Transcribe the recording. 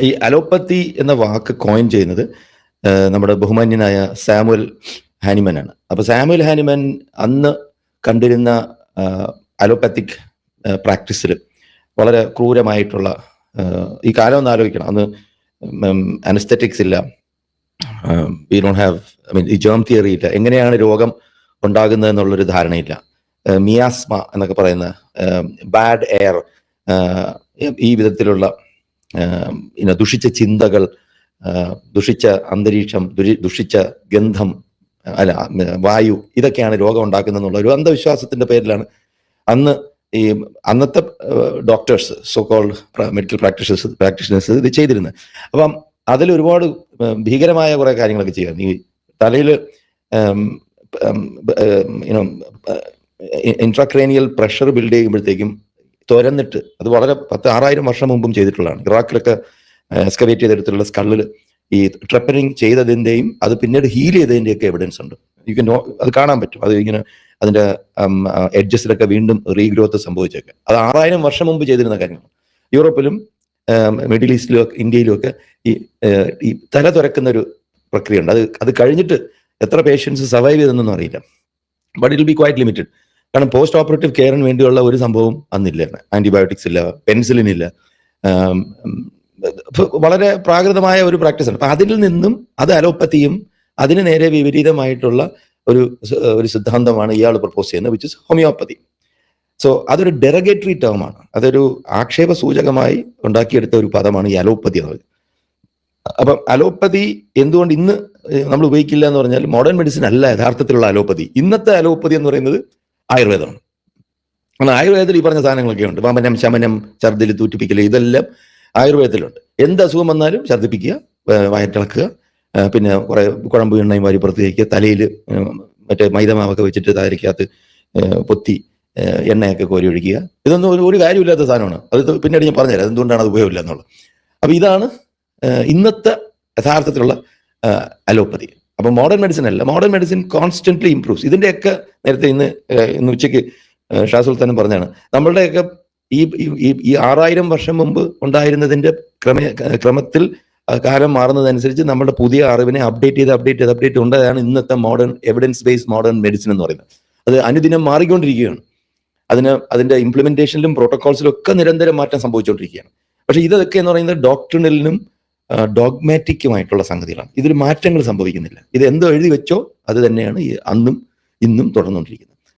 ഈ അലോപ്പത്തി എന്ന വാക്ക് കോയിൻ ചെയ്യുന്നത് നമ്മുടെ ബഹുമാന്യനായ സാമുവൽ ഹാനിമനാണ്. അപ്പോൾ സാമുവൽ ഹാനിമൻ അന്ന് കണ്ടിരുന്ന അലോപ്പത്തിക് പ്രാക്ടീസിൽ വളരെ ക്രൂരമായിട്ടുള്ള ഈ കാലം ഒന്ന് ആലോചിക്കണം. അന്ന് അനസ്തറ്റിക്സ് ഇല്ല. We don't have I mean ഈ ജേം തിയറി ഇല്ല. എങ്ങനെയാണ് രോഗം ഉണ്ടാകുന്നത് എന്നുള്ളൊരു ധാരണയില്ല. മിയാസ്മ എന്നൊക്കെ പറയുന്ന ബാഡ് എയർ ഈ വിധത്തിലുള്ള ഇന്ന ദുഷിച്ച ചിന്തകൾ ദുഷിച്ച അന്തരീക്ഷം ദുഷിച്ച ഗന്ധം അല്ല വായു ഇതൊക്കെയാണ് രോഗം ഉണ്ടാക്കുന്നത് എന്നുള്ള ഒരു അന്ധവിശ്വാസത്തിന്റെ പേരിലാണ്. അന്ന് ഈ അന്നത്തെ doctors so called medical practitioners practitioners ഇത് ചെയ്തിരുന്നത്. അപ്പം അതിൽ ഒരുപാട് ഭീകരമായ കുറേ കാര്യങ്ങളൊക്കെ ചെയ്യാം ഈ തലയിൽ ഇൻട്രാക്രേനിയൽ പ്രഷർ ബിൽഡ് ചെയ്യുമ്പോഴത്തേക്കും തുരന്നിട്ട് അത് വളരെ പത്ത് ആറായിരം വർഷം മുമ്പും ചെയ്തിട്ടുള്ളതാണ്. ഇറാഖിലൊക്കെ എക്സ്കവേറ്റ് ചെയ്തെടുത്തുള്ള സ്കള്ളിൽ ഈ ട്രെപ്പനിങ് ചെയ്തതിന്റെയും അത് പിന്നീട് ഹീൽ ചെയ്തതിന്റെ ഒക്കെ എവിഡൻസ് ഉണ്ട് യു നോ അത് കാണാൻ പറ്റും. അത് ഇങ്ങനെ അതിന്റെ എഡ്ജസിലൊക്കെ വീണ്ടും റീഗ്രോത്ത് സംഭവിച്ചൊക്കെ. അത് ആറായിരം വർഷം മുമ്പ് ചെയ്തിരുന്ന കാര്യങ്ങൾ യൂറോപ്പിലും മിഡിൽ ഈസ്റ്റിലും ഒക്കെ ഇന്ത്യയിലും ഒക്കെ ഈ തല തുറക്കുന്ന ഒരു പ്രക്രിയ ഉണ്ട് അത് അത് കഴിഞ്ഞിട്ട് എത്ര പേഷ്യൻസ് സർവൈവ് ചെയ്തെന്നൊന്നും അറിയില്ല. But it be quite limited കാരണം പോസ്റ്റ് ഓപ്പറേറ്റീവ് കെയറിന് വേണ്ടിയുള്ള ഒരു സംഭവം അന്നില്ല ആന്റിബയോട്ടിക്സ് ഇല്ല പെൻസിലിൻ ഇല്ല. വളരെ പ്രാകൃതമായ ഒരു പ്രാക്ടീസാണ് അപ്പൊ അതിൽ നിന്നും അത് അലോപ്പത്തിയും അതിന് നേരെ വിപരീതമായിട്ടുള്ള ഒരു ഒരു സിദ്ധാന്തമാണ് ഇയാൾ പ്രപ്പോസ് ചെയ്യുന്നത് വിച്ച് ഇസ് ഹോമിയോപ്പതി സോ അതൊരു ഡെറഗേറ്ററി ടേമാണ് അതൊരു ആക്ഷേപ സൂചകമായി ഉണ്ടാക്കിയെടുത്ത ഒരു പദമാണ് ഈ അലോപ്പതി എന്ന് പറയുന്നത്. അപ്പം അലോപ്പതി എന്തുകൊണ്ട് ഇന്ന് നമ്മൾ ഉപയോഗിക്കില്ല എന്ന് പറഞ്ഞാൽ മോഡേൺ മെഡിസിൻ അല്ല യഥാർത്ഥത്തിലുള്ള അലോപ്പതി. ഇന്നത്തെ അലോപ്പതി എന്ന് പറയുന്നത് ആയുർവേദമാണ് കാരണം ആയുർവേദത്തിൽ ഈ പറഞ്ഞ സാധനങ്ങളൊക്കെ ഉണ്ട്. വമനം ശമനം ഛർദിൽ തൂറ്റിപ്പിക്കൽ ഇതെല്ലാം ആയുർവേദത്തിലുണ്ട്. എന്ത് അസുഖം വന്നാലും ഛർദിപ്പിക്കുക ഏഹ് വയറ്റിളക്കുക പിന്നെ കുറേ കുഴമ്പ് എണ്ണയും വാരി പുറത്ത് കഴിക്കുക തലയിൽ മറ്റേ മൈദമാവൊക്കെ വെച്ചിട്ട് താരിക്കകത്ത് പൊത്തി എണ്ണയൊക്കെ കോരി ഒഴിക്കുക. ഇതൊന്നും ഒരു ഒരു കാര്യമില്ലാത്ത സാധനമാണ്. അത് പിന്നീട് ഞാൻ പറഞ്ഞുതരാം. എന്തുകൊണ്ടാണ് അത് ഉപയോഗമില്ല എന്നുള്ളത്. അപ്പൊ ഇതാണ് ഇന്നത്തെ യഥാർത്ഥത്തിലുള്ള അലോപ്പതി. അപ്പൊ മോഡേൺ മെഡിസിൻ അല്ല. മോഡേൺ മെഡിസിൻ കോൺസ്റ്റന്റ്ലി ഇംപ്രൂവ്സ് ഇതിന്റെയൊക്കെ നേരത്തെ ഇന്ന് ഇന്ന് ഉച്ചയ്ക്ക് ഷാ സുൽത്താനും പറഞ്ഞാണ് നമ്മളുടെയൊക്കെ ഈ ഈ- ആറായിരം വർഷം മുമ്പ് ഉണ്ടായിരുന്നതിന്റെ ക്രമ ക്രമത്തിൽ കാലം മാറുന്നതനുസരിച്ച് നമ്മുടെ പുതിയ അറിവിനെ അപ്ഡേറ്റ് ചെയ്ത് അപ്ഡേറ്റ് ചെയ്ത് അപ്ഡേറ്റ് ഉണ്ടായതാണ് ഇന്നത്തെ modern evidence based modern medicine എന്ന് പറയുന്നത്. അത് അനുദിനം മാറിക്കൊണ്ടിരിക്കുകയാണ്. അതിന് അതിന്റെ ഇംപ്ലിമെന്റേഷനിലും പ്രോട്ടോകോൾസിലും ഒക്കെ നിരന്തരം മാറ്റം സംഭവിച്ചുകൊണ്ടിരിക്കുകയാണ്. പക്ഷേ ഇതൊക്കെ എന്ന് പറയുന്നത് ഡോക്ടറിനലിനും ഡോഗ്മാറ്റിക്കുമായിട്ടുള്ള സംഗതികളാണ്. ഇതിൽ മാറ്റങ്ങൾ സംഭവിക്കുന്നില്ല. ഇത് എന്തോ എഴുതി വെച്ചോ അത് തന്നെയാണ് അന്നും ഇന്നും തുടർന്നുകൊണ്ടിരിക്കുന്നത്.